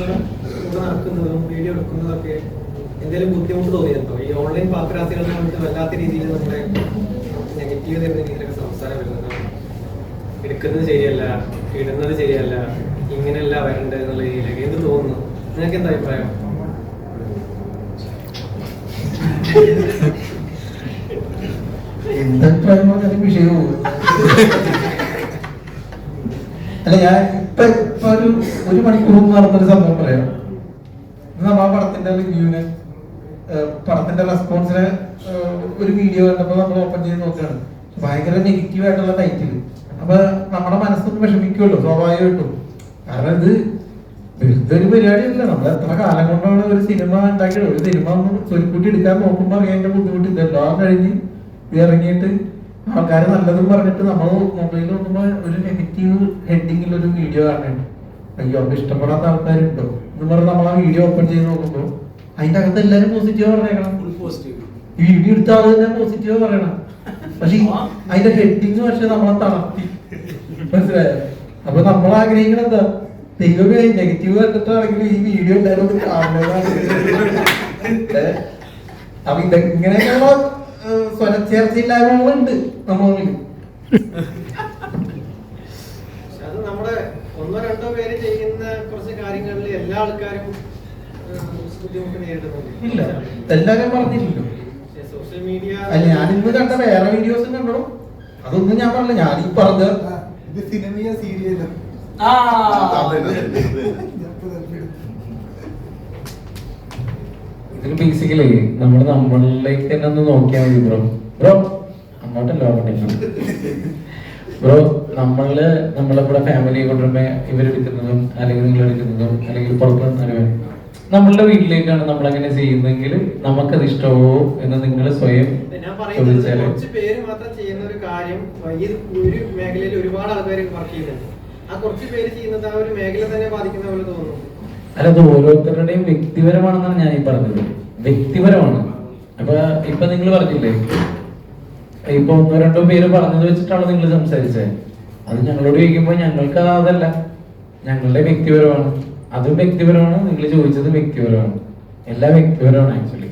നിങ്ങളുടെ കൂടെ നടക്കുന്നതും വീഡിയോ എടുക്കുന്നതൊക്കെ എന്തെങ്കിലും ബുദ്ധിമുട്ട് തോന്നിയിട്ടുണ്ടോ? ഈ ഓൺലൈൻ പാപ്പരാസികളെ വന്നിട്ട് വല്ലാത്ത രീതിയിൽ നമ്മുടെ നെഗറ്റീവ് രീതിയിലൊക്കെ സംസാരം വരുന്നത് എടുക്കുന്നത് ശരിയല്ല ഇടുന്നത് ശരിയല്ല ഇങ്ങനെയല്ല വരേണ്ടത് എന്നുള്ള രീതിയിലൊക്കെ. എന്ത് തോന്നുന്നു? നിങ്ങൾക്ക് എന്താ അഭിപ്രായം? എന്താ അഭിപ്രായം? വിഷയം പോകും. അല്ല ഞാൻ ഇപ്പൊ ഇപ്പൊ ഒരു ഒരു മണിക്കൂർ മുമ്പ് നടന്നൊരു സംഭവം പറയാം. നമ്മൾ നമ്മ ആ പടത്തിന്റെ റിവ്യൂവിന് പടത്തിന്റെ റെസ്പോൺസിന് ഒരു വീഡിയോ കണ്ടപ്പോ നമ്മൾ ഓപ്പൺ ചെയ്ത് നോക്കുകയാണ്. ഭയങ്കര നെഗറ്റീവ് ആയിട്ടുള്ള ടൈറ്റിൽ അപ്പൊ നമ്മുടെ മനസ്സൊന്ന് വിഷമിക്കുമല്ലോ സ്വാഭാവികമായിട്ടും. കാരണം ഇത് വെറുതെ ഒരു പരിപാടിയല്ല. നമ്മൾ എത്ര കാലം കൊണ്ടാണ് ഒരു സിനിമ ഉണ്ടാക്കിയത്? ഒരു സിനിമ ഒന്ന് ചൊരുക്കൂട്ടി എടുക്കാൻ നോക്കുമ്പോൾ അറിയാൻ ബുദ്ധിമുട്ട് ഇതെല്ലാം കഴിഞ്ഞ് ഇത് ഇറങ്ങിയിട്ട് ആൾക്കാർ നല്ലതും പറഞ്ഞിട്ട് നമ്മൾ മൊബൈൽ നോക്കുമ്പോൾ ഒരു നെഗറ്റീവ് ഹെഡിങ്ങിൽ ഒരു വീഡിയോ കാണുന്നുണ്ട്. അയ്യോ അപ്പൊ ഇഷ്ടപ്പെടാത്ത ആൾക്കാരുണ്ടോ? എന്ന് പറഞ്ഞ് നമ്മൾ ആ വീഡിയോ ഓപ്പൺ ചെയ്ത് നോക്കുമ്പോൾ അതിന്റെ അകത്ത് എല്ലാരും പോസിറ്റീവ് പറഞ്ഞേക്കണം. ഈ വീഡിയോ എടുത്ത ആൾ തന്നെ പോസിറ്റീവ് പറയണം. പക്ഷെ അതിന്റെ ഹെഡിങ് പക്ഷെ നമ്മളെ തളർത്തി. മനസ്സിലായോ? അപ്പൊ നമ്മൾ ആഗ്രഹിക്കണം എന്താ? ദൈവമേ നെഗറ്റീവ് കണ്ടിട്ടാണെങ്കിലും ഈ വീഡിയോ എല്ലാവരും ഒന്ന് കാണുന്നതാണ്? അപ്പൊ ഇത് ഏഹ്, സ്വരച്ചേർച്ചയില്ലായ്മകളുണ്ട് നമ്മളിൽ പക്ഷെ അത് നമ്മുടെ ഒന്നോ രണ്ടോ പേര് ചെയ്യുന്ന കുറച്ച് കാര്യങ്ങളിൽ എല്ലാ ആൾക്കാരും ഇല്ല. എല്ലാരും പറഞ്ഞില്ലല്ലോ. സോഷ്യൽ മീഡിയ അല്ല ഞാനിന്ന് കണ്ട വേറെ വീഡിയോസും കണ്ടോ അതൊന്നും ഞാൻ പറഞ്ഞില്ല. ഞാൻ ഈ പറഞ്ഞ ആ, ഇത് സിനിമയോ സീരിയലോ ഇതിന് ബേസിക്കലി നമ്മൾ നമ്മളിലേക്ക് തന്നെ ഒന്ന് നോക്കിയാൽ മതി ബ്രോ ബ്രോ അങ്ങോട്ടല്ലോ അങ്ങോട്ടേക്ക് ബ്രോ നമ്മൾ നമ്മളിവിടെ ഫാമിലി കൊണ്ടുവരുമ്പോ ഇവരെടുക്കുന്നതും അല്ലെങ്കിൽ നിങ്ങൾ എടുക്കുന്നതും അല്ലെങ്കിൽ പുറത്തുനിന്ന് നമ്മളുടെ വീട്ടിലേക്കാണ് നമ്മൾ അങ്ങനെ ചെയ്യുന്നതെങ്കിൽ നമുക്കത് ഇഷ്ടമോ എന്ന് നിങ്ങൾ സ്വയം പറയുന്നത് കുറച്ച് പേര് മാത്രം ചെയ്യുന്ന ഒരു കാര്യം ഒരു മേഖലയിൽ ഒരുപാട് ആൾക്കാർ വർക്ക് ചെയ്യുന്നുണ്ട്. ആ കുറച്ച് പേര് ചെയ്യുന്നത് ആ ഒരു മേഖല തന്നെ ബാധിക്കുന്ന പോലെ തോന്നുന്നു. അല്ല അത് ഓരോരുത്തരുടെയും വ്യക്തിപരമാണെന്നാണ് ഞാൻ ഈ പറഞ്ഞത്. വ്യക്തിപരമാണ്. അപ്പൊ ഇപ്പൊ നിങ്ങൾ പറഞ്ഞില്ലേ? ഇപ്പൊ ഒന്നോ രണ്ടോ പേര് പറഞ്ഞത് വെച്ചിട്ടാണ് നിങ്ങൾ സംസാരിച്ചത് അത് ഞങ്ങളോട് ചോദിക്കുമ്പോൾ ഞങ്ങൾക്ക് അതല്ല. ഞങ്ങളുടെ വ്യക്തിപരമാണ്. അതും വ്യക്തിപരമാണ്. നിങ്ങൾ ചോദിച്ചത് വ്യക്തിപരമാണ്. എല്ലാം വ്യക്തിപരമാണ് ആക്ച്വലി